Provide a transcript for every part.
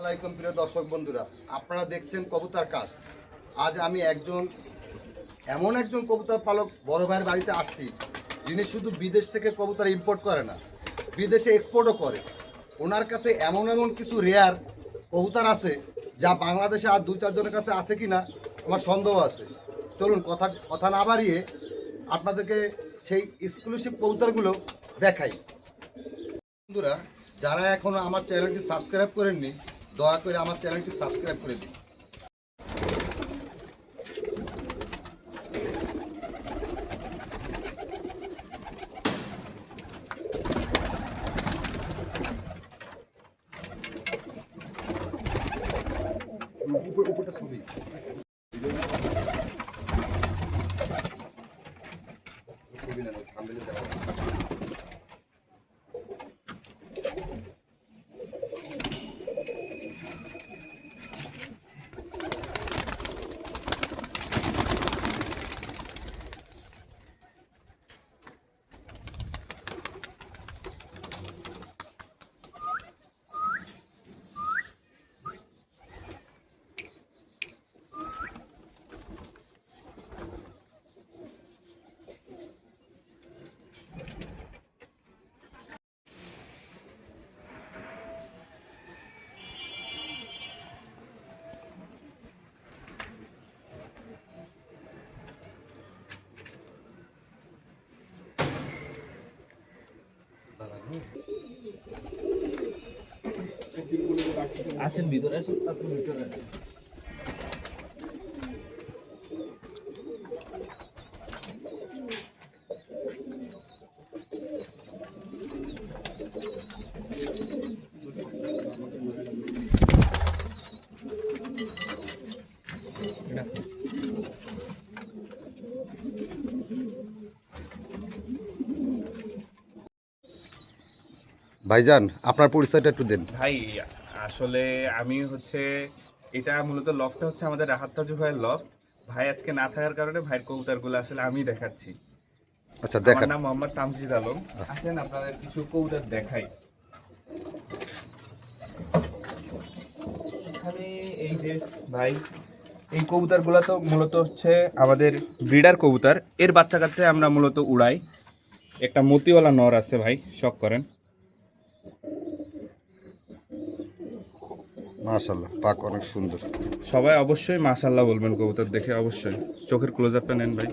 আলাইকুম প্রিয় দর্শক বন্ধুরা। আপনারা দেখছেন কবুতর কাজ। আজ আমি একজন, এমন একজন কবুতর পালক বড় ভাইয়ের বাড়িতে আসছি, যিনি শুধু বিদেশ থেকে কবুতর ইম্পোর্ট করে না, বিদেশে এক্সপোর্টও করে। ওনার কাছে এমন এমন কিছু রেয়ার কবুতর আছে, যা বাংলাদেশে আর দু চারজনের কাছে আছে কি না আমার সন্দেহ আছে। চলুন, কথা কথা না বাড়িয়ে আপনাদেরকে সেই এক্সক্লুসিভ কবুতরগুলো দেখাই। বন্ধুরা, যারা এখনও আমার চ্যানেলটি সাবস্ক্রাইব করেননি দয়া করে আমার চ্যানেলটি সাবস্ক্রাইব করে দিন। উপর- উপরটা ছবি। আসেন ভিতরে আসেন ভিতরে আসেন। ভাইজান আপনার পরিচয়টা একটু দেন। ভাই আসলে আমি হচ্ছে এটা মূলত লফটা হচ্ছে আমাদের রাহাত তাজু ভাইয়ের লফট ভাই আজকে না থাকার কারণে ভাইয়ের কবুতরগুলো আসলে আমি দেখাচ্ছি। আচ্ছা আমার দেখান নাম মোহাম্মদ তামজিদ আলম। আসেন আপনাদের কিছু কবুতর দেখাই। এখানে এই যে ভাই এই কবুতরগুলো তো মূলত হচ্ছে আমাদের ব্রিডার কবুতর। এর বাচ্চা কাচ্চা আমরা মূলত উড়াই। একটা মতিওয়ালা নর আছে ভাই শখ করেন। মাশাল্লাহ পাক অনেক সুন্দর। সবাই অবশ্যই মাশাল্লাহ বলবেন কবুতর দেখে অবশ্যই। চোখের ক্লোজ আপটা নেন ভাই।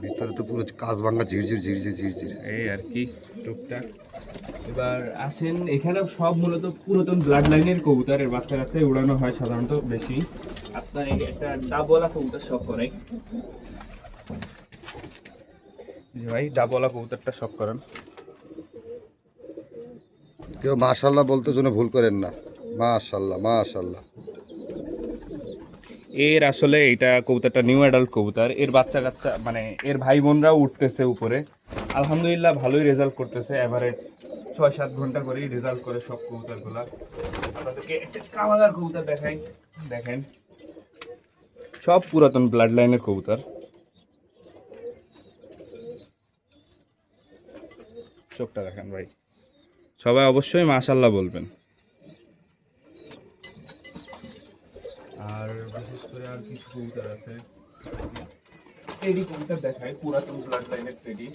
ভিতরে তো পুরো কাজ ভাঙা ঝিরঝির ঝিরঝির ঝিরঝির। এই আর কি টুকটাক। এবার আসেন এখানেও সব মূলত পুরাতন ব্লাড লাইনের কবুতর এর বাচ্চা কাচ্চায় উড়ানো হয় সাধারণত বেশি। আপনার একটা ডাবওয়ালা কবুতর শখ করে। জি ভাই ডাবওয়ালা কবুতরটা শখ করেন। কেউ মাশাল্লাহ বলতে জন্য ভুল করেন না। মাশাল্লাহ মাশাল্লাহ। এর আসলে এটা কবুতরটা নিউ অ্যাডাল্ট কবুতর। এর বাচ্চা কাচ্চা মানে এর ভাই বোনরাও উঠতেছে উপরে। আলহামদুলিল্লাহ ভালোই রেজাল্ট করতেছে অ্যাভারেজ ছয় সাত ঘণ্টা করেই রেজাল্ট করে সব কবুতরগুলা। আপনাদেরকে একটা কামাগার কবুতর দেখাই, দেখেন। সব পুরাতন ব্লাড লাইনের কবুতর। চোখটা দেখেন ভাই। সবাই অবশ্যই মাশাল্লাহ বলবেন। আর বিশেষ করে আর কিছু কবুতর আছে। টেডি কবুতর দেখায় পুরাতন ব্লাড লাইনের টেডি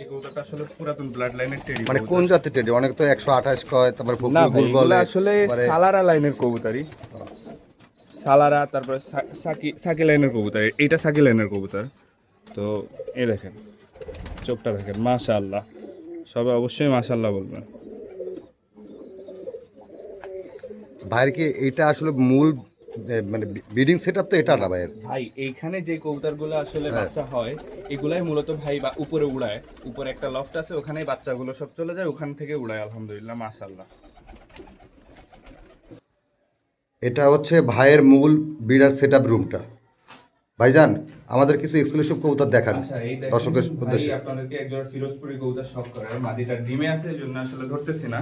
এই কবুতরটা আসলে পুরাতন ব্লাড লাইনের টেডি মানে কোন জাতের টেডি অনেক তো একশো আঠাশ কয় তারপর না ভুল বলে আসলে সালারা লাইনের কবুতরই। সালারা তারপরে সাকি সাকি লাইনের কবুতর। এইটা সাকি লাইনের কবুতর। তো এই দেখেন চোখটা দেখেন মাশাআল্লাহ। সবাই অবশ্যই মাশাআল্লাহ বলবেন। ভাইয়ের কি এটা আসলে মূল মানে বিডিং সেট তো এটা না ভাইয়ের? ভাই এইখানে যে কবুতরগুলো আসলে বাচ্চা হয় এগুলাই মূলত ভাই বা উপরে উড়ায়। উপরে একটা লফট আছে ওখানেই বাচ্চাগুলো সব চলে যায় ওখান থেকে উড়ায় আলহামদুলিল্লাহ মাশাআল্লাহ। এটা হচ্ছে ভাইয়ের মূল বিডার সেট আপ রুমটা। ভাইজান আমাদের কিছু এক্সক্লুসিভ কবুতর দেখান আচ্ছা দর্শকের উদ্দেশ্যে। আপনাদেরকে একজোড়া ফিরোজপুরি কবুতর শখ করে। মাদিটা ডিমে আছে এই জন্য আসলে ধরতেছি না।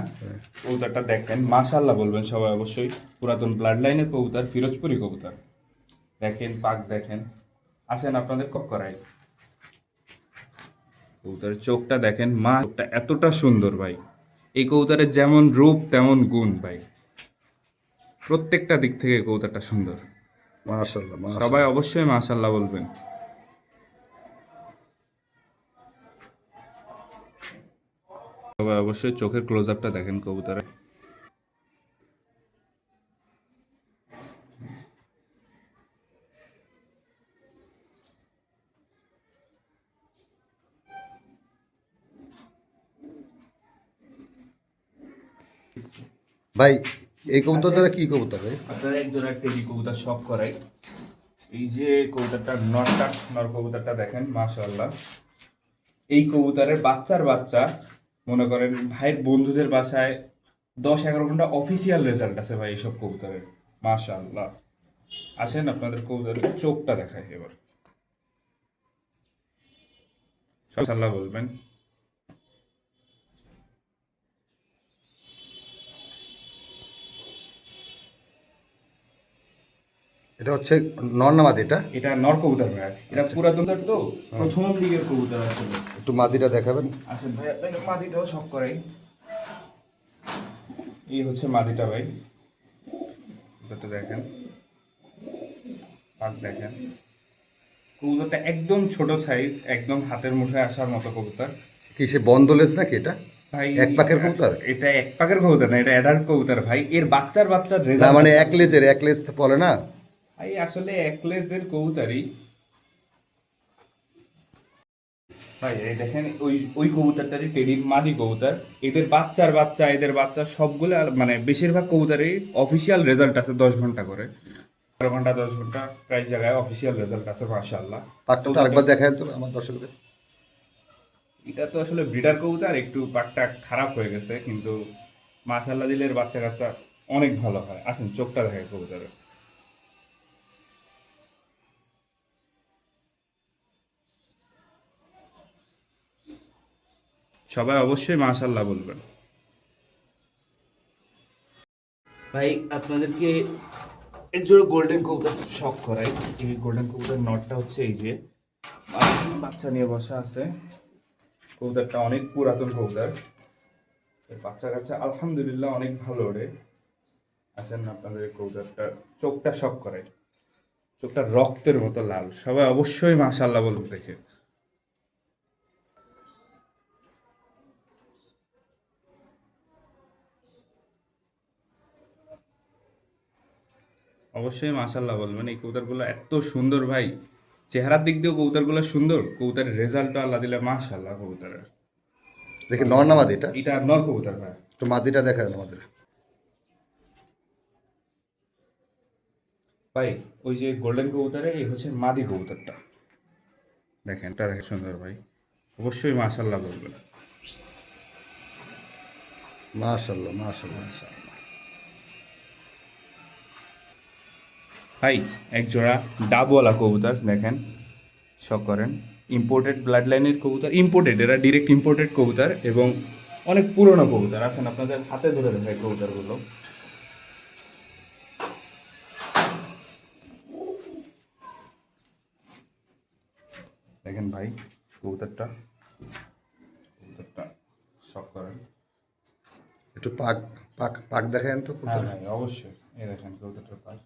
কবুতরটা দেখেন মাশাআল্লাহ বলবেন সবাই অবশ্যই। পুরাতন ব্লাড লাইনের কবুতর ফিরোজপুরি কবুতর। দেখেন পাক দেখেন। আসেন আপনাদের কক করাই। কবুতরের চোখটা দেখেন মা এতটা সুন্দর ভাই। এই কবুতরের যেমন রূপ তেমন গুণ ভাই। প্রত্যেকটা দিক থেকে কবুতরটা সুন্দর। মাশাল্লাহ সবাই অবশ্যই মাশাল্লাহ বলবেন। সবাই অবশ্যই চোখের ক্লোজ আপটা দেখেন কবুতরের ভাই এই কবুতর দ্বারা কি কবুতর ভাই আপনারা এক জোড়া টেডি কবুতর শখ করাই। এই যে কবুতরটা নরটা নর কবুতরটা দেখেন, মাশাআল্লাহ। এই কবুতরের বাচ্চার বাচ্চা, মনে করেন ভাইয়ের বন্ধুদের বাসায় দশ এগারো ঘণ্টা অফিসিয়াল রেজাল্ট আছে ভাই এইসব কবুতরের। মাশাআল্লাহ। আসেন আপনাদের কবুতরের চোখটা দেখায় এবার। মাশাআল্লাহ বলবেন। এটা হচ্ছে নর্নামাদ এটা? এটা নর কবুতর ভাই। এটা পুরাতন তো প্রথম দিকের কবুতর আসলে। একটু মাদিটা দেখাবেন। আসেন ভাই আপনাকে মাদিটাও সব করাই এই হচ্ছে মাদিটা ভাই। এটাতে দেখেন। পাক দেখেন। কবুতরটা একদম ছোট সাইজ একদম হাতের মুঠে আসার মতো কবুতর। কি সে বন্দলেস নাকি এটা? ভাই এক পাকের কবুতর? এটা এক পাকের কবুতর না এটা অ্যাডাল্ট কবুতর ভাই। এর বাচ্চার বাচ্চার মানে এক লেজের এক লেজ বলে না? ভাই আসলে একলেসের কবুতরই। ভাই এই দেখেন ওই ওই কবুতরটারই টেডির মাদি কবুতর। এদের বাচ্চার বাচ্চা এদের বাচ্চা সবগুলো মানে বেশিরভাগ কবুতরই অফিসিয়াল রেজাল্ট আছে দশ ঘণ্টা করে। বারো ঘণ্টা দশ ঘণ্টা প্রায় জায়গায় অফিসিয়াল রেজাল্ট আছে মাশাআল্লাহ। পাকটা আরেকবার দেখায় তো আমার দর্শকদের। এটা তো আসলে ব্রিডার কবুতর একটু পাটটা খারাপ হয়ে গেছে কিন্তু মাশাআল্লাহ দিলের বাচ্চা কাচ্চা অনেক ভালো হয়। আসেন চোখটা দেখে কবুতরের। সবাই অবশ্যই মাশাআল্লাহ বলবেন। ভাই, আপনাদেরকে এর জন্য গোল্ডেন কবুতর শখ করাই। এই গোল্ডেন কবুতর নটটা হচ্ছে এই যে বাচ্চা নিয়ে বসা আছে। কবুতরটা অনেক পুরাতন কবুতর বাচ্চা কাচ্চা আলহামদুলিল্লাহ অনেক ভালো ওড়ে আসেন না, আপনাদের কবুতরটা চোখটা শখ করে চোখটা রক্তের মতো লাল। সবাই অবশ্যই মাশাল্লাহ বলুন দেখে। অবশ্যই মাশাল্লাহ বলবেন এই কবুতরগুলো এত সুন্দর ভাই। চেহারার দিক দিয়েও কবুতরগুলো সুন্দর কবুতরের রেজাল্টটা আল্লাহ দিলে মাশাল্লাহ কবুতরের। দেখি নর্নামাদ এটা? এটা নর কবুতর ভাই। একটু মাদিটা দেখায় আমাদের। ভাই ওই যে গোল্ডেন কবুতরে এই হচ্ছে মাদি কবুতরটা। দেখেন এটা দেখে সুন্দর ভাই। অবশ্যই মাশাল্লাহ বলবেন। মাশাল্লাহ মাশাল্লাহ মাশাল্লাহ ভাই এক জোড়া ডাবওয়ালা কবুতর দেখেন শখ করেন। ইম্পোর্টেড ব্লাড লাইনের কবুতর ইম্পোর্টেড এরা ডিরেক্ট ইম্পোর্টেড কবুতর এবং অনেক পুরনো কবুতর। আছেন আপনাদের হাতে ধরে দেখায় কবুতরগুলো। দেখেন ভাই কবুতরটা কবুতরটা শখ করেন। একটু পাক পাক পাক দেখেন তো হ্যাঁ ভাই অবশ্যই। এই দেখেন কবুতরটা পার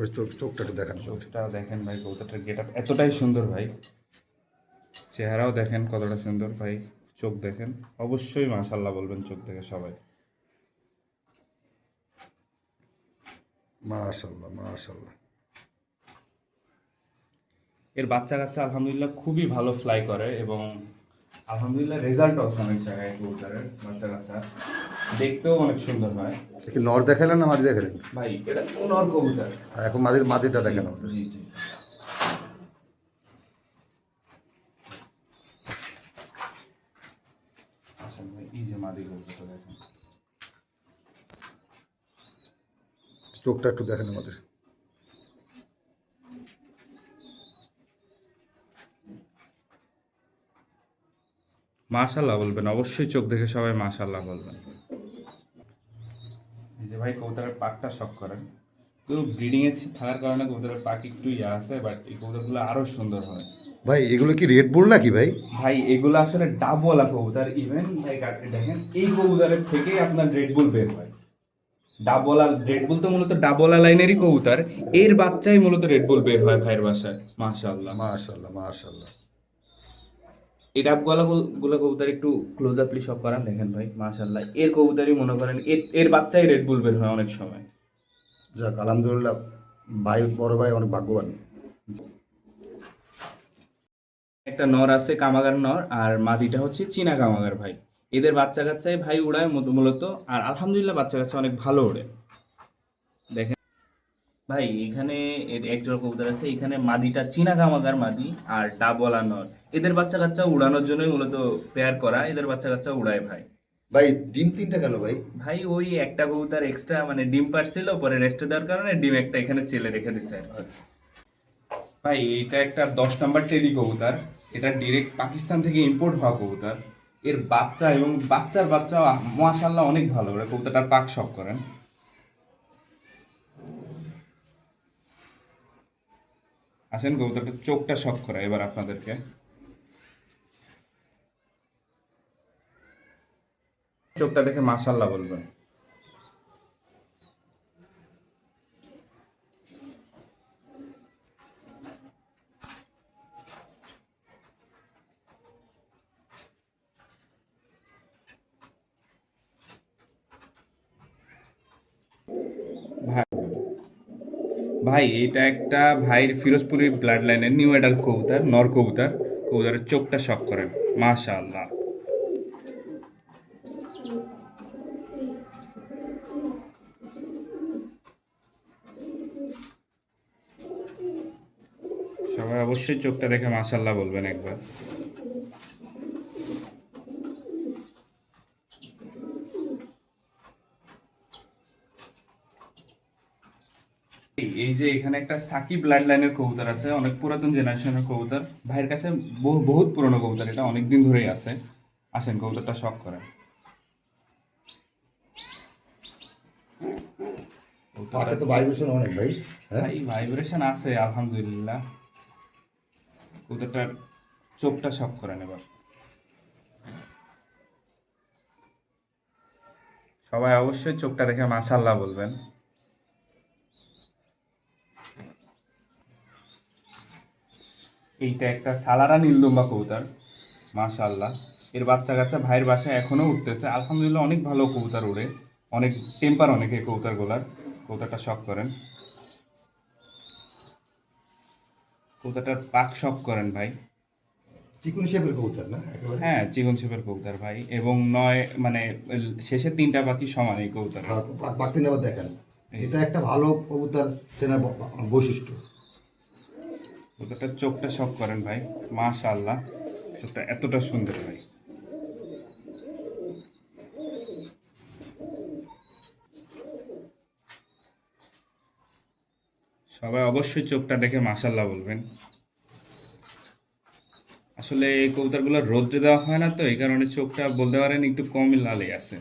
এবার চোখ চোখটা একটু দেখান চোখটা দেখেন ভাই কবুতরটার গেট এতটাই সুন্দর ভাই। চেহারাও দেখেন কতটা সুন্দর ভাই চোখ দেখেন। অবশ্যই মাশাল্লাহ বলবেন চোখ দেখে সবাই। মাশাল্লাহ মাশাল্লাহ এর বাচ্চা কাচ্চা আলহামদুলিল্লাহ খুবই ভালো ফ্লাই করে এবং আলহামদুলিল্লাহ রেজাল্টও আছে অনেক জায়গায় কবুতরের বাচ্চা কাচ্চা দেখতেও অনেক সুন্দর হয়। দেখি নর দেখালেন না মাদি দেখালেন? ভাই এটা নর কবুতর। আর এখন মাদি মাদিটা দেখেন জি জি দেখেন। চোখটা একটু দেখেন আমাদের। মাশাল্লাহ বলবেন অবশ্যই চোখ দেখে সবাই মাশাল্লাহ বলবেন। এই যে ভাই কবুতরের পাকটা শখ করেন। তো ব্রিডিং এ থাকার কারণে কবুতরের পাখি একটু ইয়ে আছে বাট এই কবুতরগুলো আরও সুন্দর হয়। ভাই এগুলো কি রেড বুল নাকি ভাই? ভাই এগুলো আসলে ডাবওয়ালা কবুতর ইভেন ভাই কাটতে দেখেন এই কবুতরের থেকেই আপনার রেড বুল বের হয়। ডাবওয়ালা রেড বুল তো মূলত ডাবওয়ালা লাইনেরই কবুতর এর বাচ্চাই মূলত রেড বুল বের হয় ভাইয়ের বাসায়। মাশাআল্লাহ। মাশাল্লাহ মাশাল্লাহ এই ডাবওয়ালা গুলো কবুতর একটু ক্লোজ আপলি সব করান দেখেন ভাই মাশাআল্লাহ। এর কবুতরই মনে করেন এর এর বাচ্চাই রেড বুল বের হয় অনেক সময়। যাক আলহামদুলিল্লাহ ভাই বড় ভাই অনেক ভাগ্যবান। একটা নর আছে কামাগার নর আর মাদিটা হচ্ছে চীনা কামাগার ভাই। এদের বাচ্চা কাচ্চাই ভাই উড়ায় মূলত আর আলহামদুলিল্লাহ বাচ্চা কাচ্চা অনেক ভালো ওড়ে। দেখেন ভাই এখানে এর এক জোড়া কবুতর আছে এখানে মাদিটা চীনা কামাগার মাদি আর ডাবওয়ালা নর এদের বাচ্চা কাচ্চা উড়ানোর জন্যই মূলত পেয়ার করা এদের বাচ্চা কাচ্চা উড়ায় ভাই। ভাই ডিম তিনটা কেন ভাই? ভাই ওই একটা কবুতর এক্সট্রা মানে ডিম পারছিল পরে রেস্টে দেওয়ার কারণে ডিম একটা এখানে চেলে রেখে দিছে আর ভাই এটা একটা দশ নাম্বার টেরি কবুতর এটা ডিরেক্ট পাকিস্তান থেকে ইম্পোর্ট হওয়া কবুতর। এর বাচ্চা এবং বাচ্চার বাচ্চা মাশাল্লাহ অনেক ভালো ওরা কবুতরটার পাক শখ করেন। আসেন কবুতরটা চোখটা শখ করা এবার আপনাদেরকে। চোখটা দেখে মাশাল্লাহ বলবেন ভাই ভাই, এটা একটা ভাইয়ের ফিরোজপুরি ব্লাড লাইনের নিউ অ্যাডাল্ট কবুতর, নর কবুতর। কবুতরের চোখটা শখ করেন। মাশা আল্লাহ সবাই অবশ্যই চোখটা দেখে মাশাল্লাহ বলবেন একবার। এই- যে এখানে একটা সাকি ব্লাড লাইনের কবুতর আছে অনেক পুরাতন জেনারেশনের কবুতর। ভাইয়ের কাছে বহু- বহুত পুরনো কবুতর এটা অনেক দিন ধরেই আছে। আসেন কবুতরটা শখ তো ভাইব্রেশন অনেক ভাই হ্যাঁ? ভাইব্রেশন আছে আলহামদুলিল্লাহ। কবুতরটার চোখটা শখ করেন এবার। সবাই অবশ্যই চোখটা দেখে মাশাল্লাহ বলবেন। এইটা একটা সালারা নীলদম্বা কবুতর মাশাল্লাহ এর বাচ্চা কাচ্চা ভাইয়ের বাসায় এখনও উঠতেছে। আলহামদুলিল্লাহ অনেক ভালো কবুতর উড়ে অনেক টেম্পার অনেকে কবুতরগুলার। কবুতরটা শখ করেন। কবুতরটার পাক শখ করেন ভাই। চিকুন শেপের কবুতর না হ্যাঁ চিকন শেপের কবুতর ভাই। এবং নয় মানে শেষের তিনটা পাখি সমান এই কবুতর। নেবার দেখেন। এটা একটা ভালো কবুতর চেনার বৈশিষ্ট্য। কবুতরটার চোখটা শখ করেন ভাই? মাশাআল্লাহ। চোখটা এতটা সুন্দর ভাই। সবাই অবশ্যই চোখটা দেখে মাশাল্লাহ বলবেন। আসলে এই কবুতরগুলো রোদ্রে দেওয়া হয় না তো, এই কারণে চোখটা বলতে পারেন একটু কমই লালে আছে।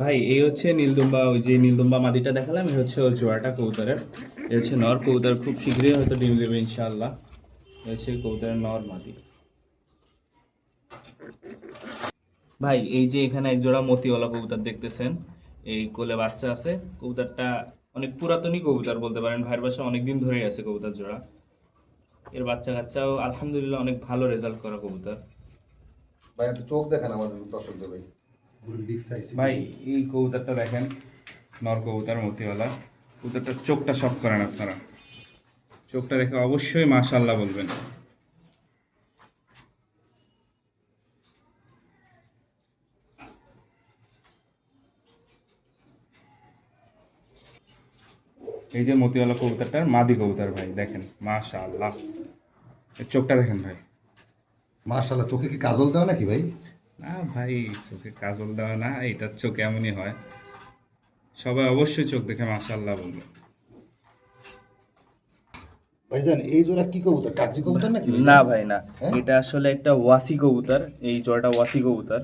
ভাই, এই হচ্ছে নীলদুম্বা, ওই যে নীলদুম্বা মাদিটা দেখালাম, এই হচ্ছে ওর জোড়াটা কবুতরের। এই হচ্ছে নর কবুতর, খুব শীঘ্রই হয়তো ডিম দেবে, ইনশাআল্লাহ। এই হচ্ছে কবুতরের নর মাদি ভাই, এই যে এখানে এক জোড়া মতিওয়ালা কবুতর দেখতেছেন, এই কোলে বাচ্চা আছে। কবুতরটা অনেক পুরাতনই কবুতর বলতে পারেন, ভাইয়ের বাসা অনেকদিন ধরেই আছে কবুতর জোড়া। এর বাচ্চা কাচ্চাও আলহামদুলিল্লাহ অনেক ভালো রেজাল্ট করা কবুতর। ভাই, একটু চোখ দেখান আমাদের দর্শকদের ভাই। ভাই এই কবুতরটা দেখেন নর কবুতর মতিওয়ালা। কবুতরটার চোখটা শখ করেন আপনারা। চোখটা দেখে অবশ্যই মাশাল্লাহ বলবেন। এই যে মতিওয়ালা কবুতরটার মাদি কবুতর ভাই দেখেন মাশাআল্লাহ। এর চোখটা দেখেন ভাই। মার্শাল্লাহ চোখে কি কাজল দেওয়া নাকি ভাই? না ভাই চোখে কাজল দেওয়া না এটার চোখ এমনই হয়। সবাই অবশ্যই চোখ দেখে মাশাল্লাহ বলবে। ভাইজান এই জোড়া কি কবুতর? কাগজি কবুতর নাকি? না ভাই না। হ্যাঁ? এটা আসলে একটা ওয়াসি কবুতর এই জোড়াটা ওয়াসি কবুতর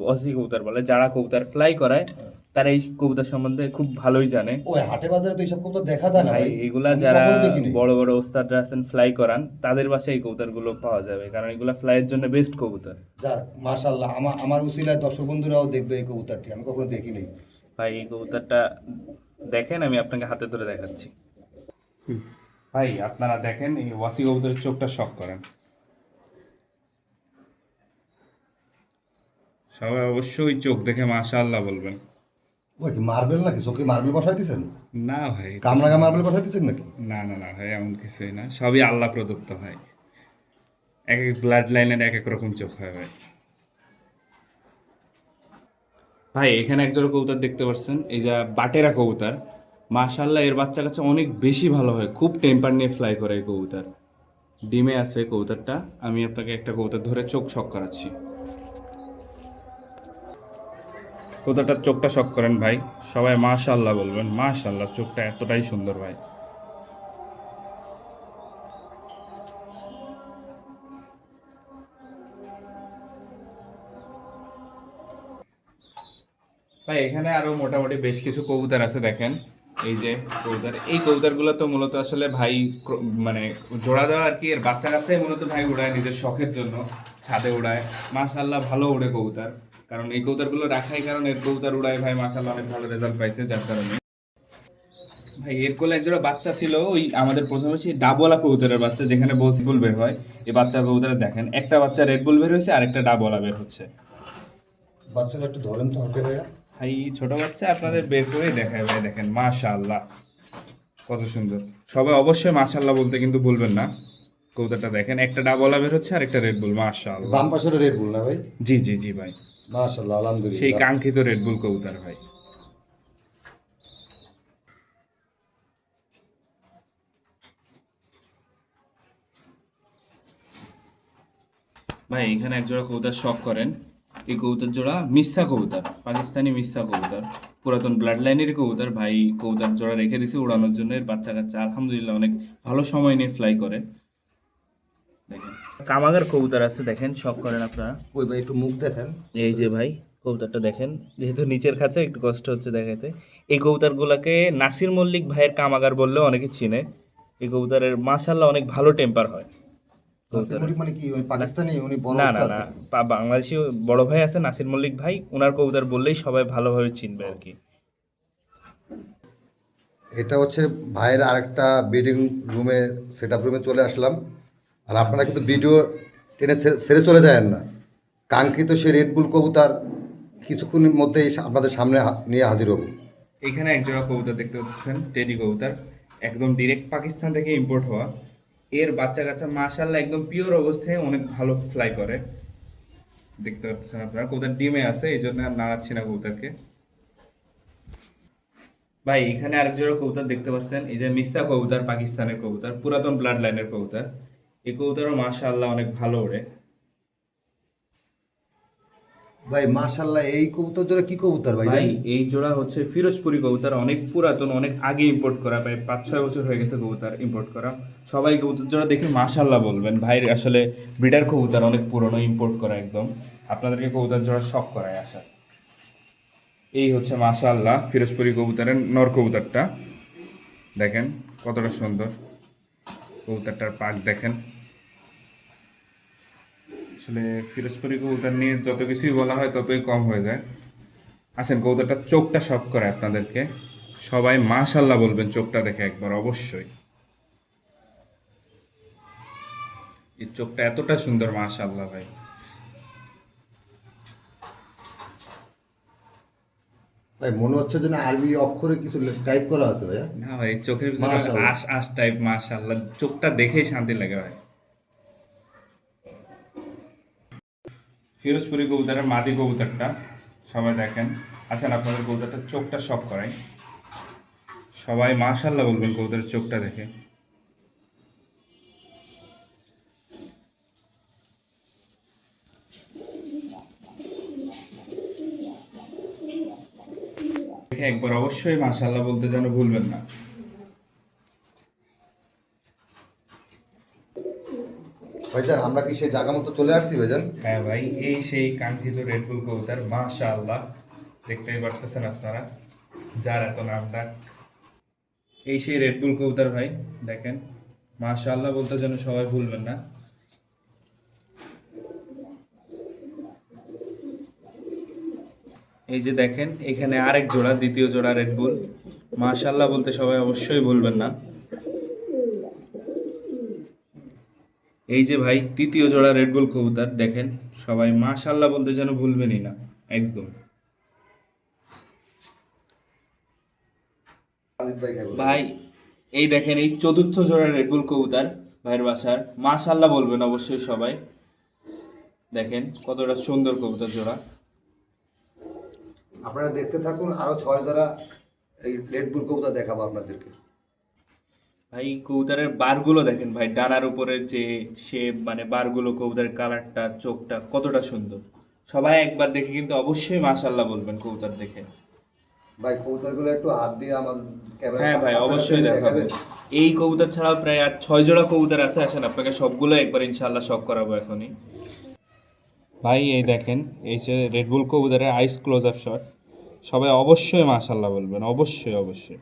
ওয়াসি কবুতর বলে যারা কবুতর ফ্লাই করায় তারা এই কবিতা সম্বন্ধে খুব ভালোই জানে। ওই হাটে বাজারে তো এইসব কবুতর দেখা যায় না ভাই এগুলা যারা বড় বড় ওস্তাদরা আছেন ফ্লাই করান তাদের বাসায় এই কবুতরগুলো পাওয়া যাবে। কারণ এগুলা ফ্লাইয়ের জন্য বেস্ট কবুতর যাক মাশাল্লাহ আমার আমার উসিলায় দর্শক বন্ধুরাও দেখবে এই কবুতরটি আমি কখনো দেখিনি। ভাই এই কবুতরটা দেখেন আমি আপনাকে হাতে ধরে দেখাচ্ছি। ভাই আপনারা দেখেন এই ওয়াসি কবুতরের চোখটা শক করেন। সবাই অবশ্যই চোখ দেখে মাশাআল্লাহ বলবেন। ওই কি মার্বেল নাকি? চোখে মার্বেল বসাই দিয়েছেন না ভাই কামরাঙা মার্বেল বসাই দিয়েছেন নাকি? না না না ভাই এমন কিছুই না। সবই আল্লাহ প্রদত্ত ভাই। এক এক ব্লাড লাইনের এক এক রকম চোখ হয় ভাই। ভাই এখানে একজোড়া কবুতর দেখতে পাচ্ছেন। এই যা বাটেরা কবুতর। মাশাল্লাহ এর বাচ্চা কাছে অনেক বেশি ভালো হয়। খুব টেম্পার নিয়ে ফ্লাই করে এই কবুতর। ডিমে আছে কবুতরটা। আমি আপনাকে একটা কবুতর ধরে চোখ শক করাচ্ছি। কবুতরটার চোখটা শখ করেন ভাই। সবাই মাশাল্লাহ বলবেন। মাশাল্লাহ চোখটা এতটাই সুন্দর ভাই। ভাই, এখানে আরও মোটামুটি বেশ কিছু কবুতর আছে দেখেন। এই যে কবুতর। এই কবুতরগুলো তো মূলত আসলে ভাই মানে জোড়া দেওয়া আর কি। এর বাচ্চা কাচ্চাই মূলত ভাই উড়ায় নিজের শখের জন্য। ছাদে উড়ায়। মাশাল্লাহ ভালো উড়ে কবুতর। কারণ এই কবুতরগুলো রাখাই কারণ এর কবুতর উড়ায় ভাই মাশাল্লাহ অনেক ভালো রেজাল্ট পাইছে যার কারণে। ভাই এর কোলে একজোড়া বাচ্চা ছিল ওই আমাদের প্রথমে সেই ডাবওয়ালা কবুতরের বাচ্চা যেখানে বুল বের হয়। এই বাচ্চা কবুতরে দেখেন একটা বাচ্চা রেড বুল বের হয়েছে আর একটা ডাবওয়ালা বের হচ্ছে। বাচ্চারা একটু ধরেন তো ভাইয়া। ভাই ছোট বাচ্চা আপনাদের বের করেই দেখায় ভাই দেখেন মাশাআল্লাহ। কত সুন্দর। সবাই অবশ্যই মাশাআল্লাহ বলতে কিন্তু বলবেন না। কবুতরটা দেখেন একটা ডাবলা বের হচ্ছে আর একটা রেড বুল মাশাআল্লাহ। বাম পাশে রেড বুল না ভাই? জি জি জি ভাই। মাশাল্লাহ সেই কাঙ্ক্ষিত রেড বুল কবুতর ভাই। ভাই এখানে এক জোড়া কবুতর শখ করেন। এই কবুতর জোড়া মিসা কবুতর পাকিস্তানি মিসা কবুতর। পুরাতন ব্লাড লাইনের কবুতর ভাই কবুতর জোড়া রেখে দিছে উড়ানোর জন্য। এর বাচ্চা কাচ্চা আলহামদুলিল্লাহ অনেক ভালো সময় নিয়ে ফ্লাই করে। কামাগার কবুতর আছে দেখেন শখ করেন আপনারা। ওই ভাই একটু মুখ দেখেন। এই যে ভাই কবুতরটা দেখেন যেহেতু নিচের কাছে একটু কষ্ট হচ্ছে দেখাতে এই কবুতরগুলোকে নাসির মল্লিক ভাইয়ের কামাগার বললেও অনেকে চিনে। এই কবুতরের মাশাল্লাহ অনেক ভালো টেম্পার হয়। মানে না না না বাংলাদেশি বড় ভাই আছে নাসির মল্লিক ভাই ওনার কবুতর বললেই সবাই ভালোভাবে চিনবে আর কি। এটা হচ্ছে ভাইয়ের আরেকটা বেডিং রুমে সেট রুমে চলে আসলাম। আর আপনারা কিন্তু ভিডিও টেনে ছেড়ে চলে যায় না। কাঙ্ক্ষিত রেড বুল কবুতার কিছুক্ষণের মধ্যেই আপনাদের সামনে নিয়ে হাজির হব। এখানে এক জোড়া কবুতর দেখতে পাচ্ছেন টেডি কবুতর। একদম ডিরেক্ট পাকিস্তান থেকে ইম্পোর্ট হওয়া। এর বাচ্চা কাচ্চা মাশাল্লাহ একদম পিওর অবস্থায় অনেক ভালো ফ্লাই করে। দেখতে পাচ্ছেন আপনারা, কবুতর ডিমে আছে, এই জন্য আর নাড়াচ্ছি না কবুতরকে। ভাই, এখানে আরেক জোড়া কবুতর দেখতে পাচ্ছেন, এই যে মিসা কবুতর, পাকিস্তানের কবুতর, পুরাতন ব্লাড লাইনের কবুতর। এই কবুতরও মাশাল্লাহ অনেক ভালো ওড়ে। ভাই মাশাল্লাহ এই কবুতর জোড়া কি কবুতর ভাই? ভাই এই জোড়া হচ্ছে ফিরোজপুরি কবুতর অনেক পুরাতন অনেক আগে ইম্পোর্ট করা প্রায় পাঁচ ছয় বছর হয়ে গেছে কবুতর ইম্পোর্ট করা। সবাই কবুতর জোড়া দেখে মাশাল্লাহ বলবেন। ভাই আসলে ব্রিডার কবুতর অনেক পুরনো ইম্পোর্ট করা একদম। আপনাদেরকে কবুতর জোড়া শখ করায় আসা এই হচ্ছে মাশাল্লাহ ফিরোজপুরি কবুতরের নর কবুতরটা। দেখেন কতটা সুন্দর কবুতরটার পাক দেখেন। আসলে ফিরোজপুরি কবুতর নিয়ে যত কিছুই বলা হয় ততই কম হয়ে যায়। আসেন কবুতরটার চোখটা শখ করে আপনাদেরকে। সবাই মাশাল্লাহ বলবেন চোখটা দেখে একবার অবশ্যই। এই চোখটা এতটা সুন্দর মাশাল্লাহ ভাই। ভাই মনে হচ্ছে যেন আরবি অক্ষরে কিছু টাইপ করা আছে ভাই না ভাই চোখের। আশ আশ টাইপ মাশাল্লাহ চোখটা দেখেই শান্তি লাগে ভাই। ফিরোজপুরি কবুতরের মাদি কবুতরটা, সবাই দেখেন। আসেন, আপনাদের কবুতরটা চোখটা শখ করাই। সবাই মাশাল্লাহ বলবেন কবুতরের চোখটা দেখে। দেখে একবার অবশ্যই মাশাল্লাহ বলতে যেন ভুলবেন না। ভাইজান, আমরা কি সেই জায়গা মতো চলে আসছি ভাইজান? হ্যাঁ ভাই, এই সেই কাঙ্ক্ষিত রেড বুল কবুতর, মাশাআল্লাহ। দেখতেই পারতেছেন আপনারা, যার এত নাম ডাক এই সেই রেডবুল কবুতর ভাই, দেখেন, মাশাআল্লাহ বলতে যেন সবাই ভুলবেন না। এই যে দেখেন, এখানে আরেক জোড়া, দ্বিতীয় জোড়া রেডবুল মাশাআল্লাহ বলতে সবাই অবশ্যই ভুলবেন না। এই যে ভাই তৃতীয় জোড়া রেডবুল কবুতর দেখেন সবাই মাশাআল্লাহ বলতে যেন ভুলবেনই না একদম। ভাই এই দেখেন এই চতুর্থ জোড়া রেডবুল কবুতর ভাইয়ের বাসার মাশাল্লাহ বলবেন অবশ্যই সবাই। দেখেন কতটা সুন্দর কবুতর জোড়া। আপনারা দেখতে থাকুন আরও ছয় দ্বারা এই রেডবুল কবুতর দেখাবো আপনাদেরকে। ভাই কবুতরের বারগুলো দেখেন ভাই ডানার উপরে যে শেপ মানে বারগুলো কবুতরের কালারটা চোখটা কতটা সুন্দর। সবাই একবার দেখে কিন্তু অবশ্যই মাশাআল্লাহ বলবেন কবুতর দেখে। ভাই কবুতরগুলো একটু হাত দিয়ে আমার ক্যামেরা হ্যাঁ ভাই অবশ্যই দেখাবো এই কবুতর ছাড়াও প্রায় আর ছয় জোড়া কবুতর আছে আসেন আপনাকে সবগুলো একবার ইনশাল্লাহ শখ করাবো এখনই। ভাই এই দেখেন এই যে রেডবুল কবুতরের আইস ক্লোজ আপ শট সবাই অবশ্যই মাশাল্লাহ বলবেন অবশ্যই অবশ্যই।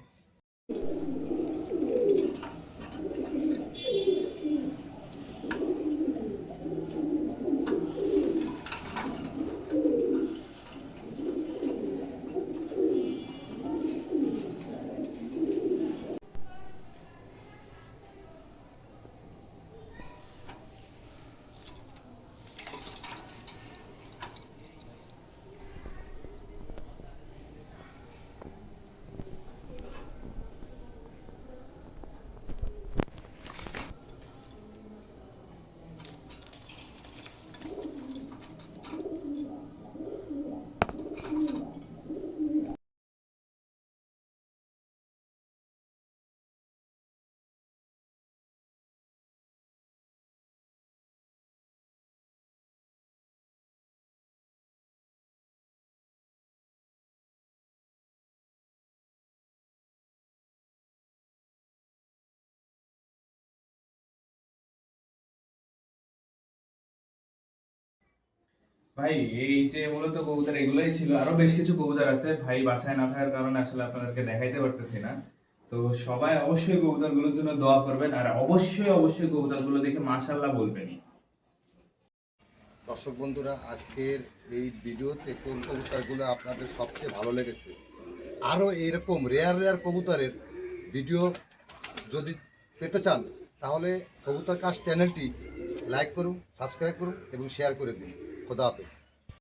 ভাই, এই যে মূলত কবুতর এগুলোই ছিল। আরও বেশ কিছু কবুতর আছে। ভাই, বাসায় না থাকার কারণে আসলে আপনাদেরকে দেখাইতে পারতেছি না। তো সবাই অবশ্যই কবুতরগুলোর জন্য দোয়া করবেন আর অবশ্যই অবশ্যই কবুতরগুলো দেখে মাশাল্লাহ বলবেনই। দর্শক বন্ধুরা, আজকের এই ভিডিওতে কোন কবুতরগুলো আপনাদের সবচেয়ে ভালো লেগেছে? আরও এরকম রেয়ার রেয়ার কবুতরের ভিডিও যদি পেতে চান, তাহলে কবুতর কাজ চ্যানেলটি লাইক করুন, সাবস্ক্রাইব করুন এবং শেয়ার করে দিন। Budapest.